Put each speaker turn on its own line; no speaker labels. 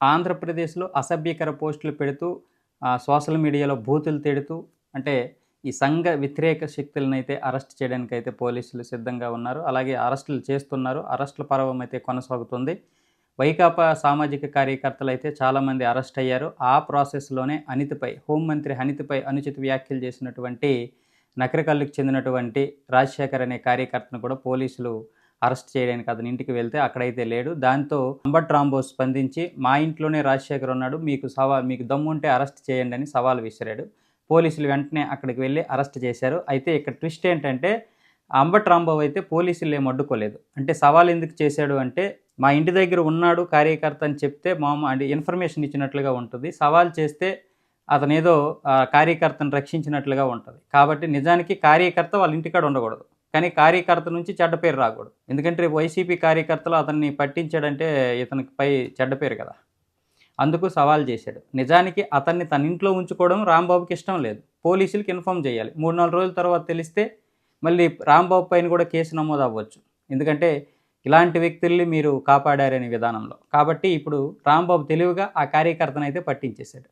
ఆంధ్రప్రదేశ్లో అసభ్యకర పోస్టులు పెడుతూ సోషల్ మీడియాలో బూతులు తిడుతూ అంటే ఈ సంఘ వ్యతిరేక శక్తులను అయితే అరెస్ట్ చేయడానికి అయితే పోలీసులు సిద్ధంగా ఉన్నారు. అలాగే అరెస్టులు చేస్తున్నారు. అరెస్టుల పర్వం అయితే కొనసాగుతుంది. వైకాపా సామాజిక కార్యకర్తలు అయితే చాలామంది అరెస్ట్ అయ్యారు. ఆ ప్రాసెస్లోనే అనితపై హోంమంత్రి అనితపై అనుచిత వ్యాఖ్యలు చేసినటువంటి నకరకల్లుకు చెందినటువంటి రాజశేఖర్ అనే కార్యకర్తను కూడా పోలీసులు అరెస్ట్ చేయడానికి అతని ఇంటికి వెళ్తే అక్కడైతే లేడు. దాంతో అంబట్ రాంబోస్ స్పందించి మా ఇంట్లోనే రాజశేఖర్ ఉన్నాడు మీకు సవాల్ మీకు దమ్ము ఉంటే అరెస్ట్ చేయండి అని సవాల్ విసిరాడు. పోలీసులు వెంటనే అక్కడికి వెళ్ళి అరెస్ట్ చేశారు. అయితే ఇక్కడ ట్విస్ట్ ఏంటంటే అంబట్ రాంబాబు అయితే పోలీసులు ఏం అడ్డుకోలేదు. అంటే సవాల్ ఎందుకు చేశాడు అంటే మా ఇంటి దగ్గర ఉన్నాడు కార్యకర్త అని చెప్తే మామ అంటే ఇన్ఫర్మేషన్ ఇచ్చినట్లుగా ఉంటుంది. సవాల్ చేస్తే అతను ఏదో కార్యకర్తను రక్షించినట్లుగా ఉంటుంది. కాబట్టి నిజానికి కార్యకర్త వాళ్ళ ఇంటికాడ ఉండకూడదు. కానీ కార్యకర్త నుంచి చెడ్డ పేరు రాకూడదు. ఎందుకంటే రేపు వైసీపీ కార్యకర్తలు అతన్ని పట్టించాడంటే ఇతనికి పై చెడ్డ పేరు కదా. అందుకు సవాల్ చేశాడు. నిజానికి అతన్ని తన ఇంట్లో ఉంచుకోవడం రాంబాబుకి ఇష్టం లేదు. పోలీసులకు ఇన్ఫామ్ చేయాలి. మూడు నాలుగు రోజుల తర్వాత తెలిస్తే మళ్ళీ రాంబాబు పైన కూడా కేసు నమోదు అవ్వచ్చు. ఎందుకంటే ఇలాంటి వ్యక్తుల్ని మీరు కాపాడారనే విధానంలో. కాబట్టి ఇప్పుడు రాంబాబు తెలివిగా ఆ కార్యకర్తను అయితే పట్టించేశాడు.